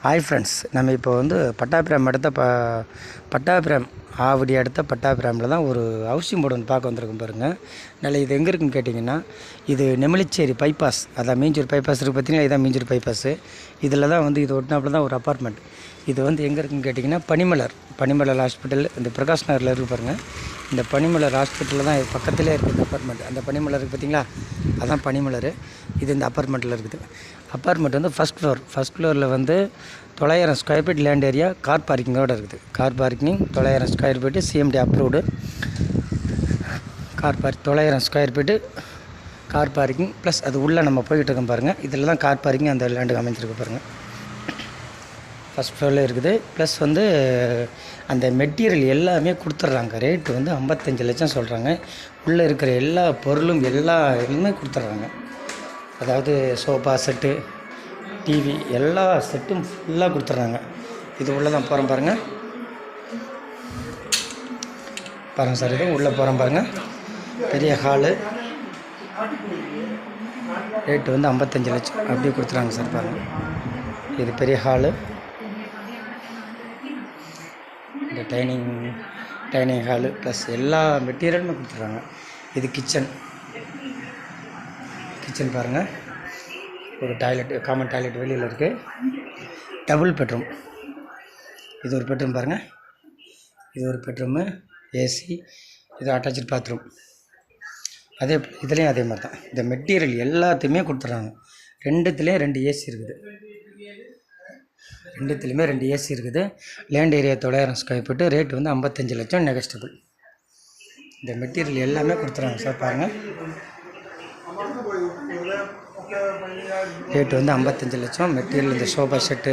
Hi friends நம்ம இப்போ வந்து பட்டாபிராம் அடுத்த ப பட்டாபிராம் ஆவடி அடுத்த பட்டாபிராமில் தான் ஒரு ஹவுசிங் போர்டு ஒன்று பார்க்க வந்திருக்கோம் பாருங்கள் நல்ல இது எங்கே இருக்குன்னு கேட்டிங்கன்னா இது நெமிலிச்சேரி பைபாஸ் அதான் மீஞ்சூர் பைபாஸ் இருக்குது பார்த்தீங்கன்னா இதான் மீஞ்சூர் பைபாஸு இதில் தான் வந்து இது ஒட்டினாப்புல தான் ஒரு அப்பார்ட்மெண்ட் இது வந்து எங்கே இருக்குன்னு கேட்டிங்கன்னா பனிமலர். பனிமலர் ஹாஸ்பிட்டல் இந்த பிரகாஷ் நகரில் இருக்கு பாருங்கள் இந்த பனிமலர் ஹாஸ்பிட்டலில் தான் இது பக்கத்துலேயே இருக்குது அப்பார்ட்மெண்ட். அந்த பனிமலர் இருக்குது பார்த்தீங்களா? அதுதான் பனிமலர். இது இந்த அப்பார்ட்மெண்ட்டில் இருக்குது. அப்பார்ட்மெண்ட் வந்து ஃபஸ்ட் ஃப்ளோர். ஃபஸ்ட் ஃப்ளோரில் வந்து தொள்ளாயிரம் square feet land area car பார்க்கிங்கோடு இருக்குது. கார் பார்க்கிங் தொள்ளாயிரம் square feet CMD approved car park தொள்ளாயிரம் square feet car parking. Plus அது உள்ளே நம்ம போய்கிட்டு இருக்கோம் பாருங்கள் இதில் தான் கார் பார்க்கிங் அந்த லேண்டுக்கு அமைஞ்சிருக்கு பாருங்கள் ஃபஸ்ட் ஃப்ளோரில் இருக்குது. ப்ளஸ் வந்து அந்த மெட்டீரியல் எல்லாமே கொடுத்துட்றாங்க ரேட்டு வந்து ஐம்பத்தஞ்சு லட்சம் சொல்கிறாங்க உள்ளே இருக்கிற எல்லா பொருளும் எல்லா இதுவுமே கொடுத்துட்றாங்க அதாவது சோஃபா செட்டு டிவி எல்லா செட்டும் ஃபுல்லாக கொடுத்துட்றாங்க இது உள்ளே தான் போகிறோம் பாருங்கள் பாருங்கள் சார் இது உள்ளே போகிறோம் பாருங்கள் பெரிய ஹாலு ரேட்டு வந்து ஐம்பத்தஞ்சு லட்சம். அப்படியே கொடுத்துறாங்க சார் பாருங்கள் இது பெரிய ஹாலு இந்த டைனிங் டைனிங் ஹாலு ப்ளஸ் எல்லா மெட்டீரியலுமே கொடுத்துட்றாங்க. இது கிச்சன் கிச்சன் பாருங்கள் ஒரு டாய்லெட் காமன் டாய்லெட் வெளியில் இருக்குது டபுள் பெட்ரூம் இது ஒரு பெட்ரூம் பாருங்கள் இது ஒரு பெட்ரூமு ஏசி இது அட்டாச்சு பாத்ரூம் அதே இதுலேயும் அதே மாதிரி தான் இந்த மெட்டீரியல் எல்லாத்தையுமே கொடுத்துட்றாங்க. ரெண்டுத்துலேயும் ரெண்டு ஏசி இருக்குது. ரெண்டுத்துலேயுமே ரெண்டு ஏசி இருக்குது. லேண்ட் ஏரியா தொள்ளாயிரம் ஸ்கொயர் ஃபீட்டு ரேட் வந்து ஐம்பத்தஞ்சு லட்சம் நெகஸ்டபிள் இந்த மெட்டீரியல் எல்லாமே கொடுத்துறாங்க சார் பாருங்கள் ரேட் வந்து ஐம்பத்தஞ்சு லட்சம் மெட்டீரியல் இந்த சோஃபா செட்டு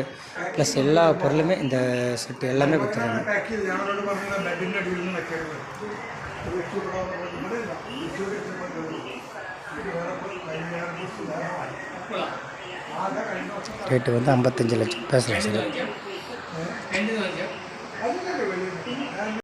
ப்ளஸ் எல்லா பொருளுமே இந்த செட்டு எல்லாமே கொடுத்துறாங்க. ரேட்டு வந்து ஐம்பத்தஞ்சு லட்சம். பேசுகிறேன் சார்.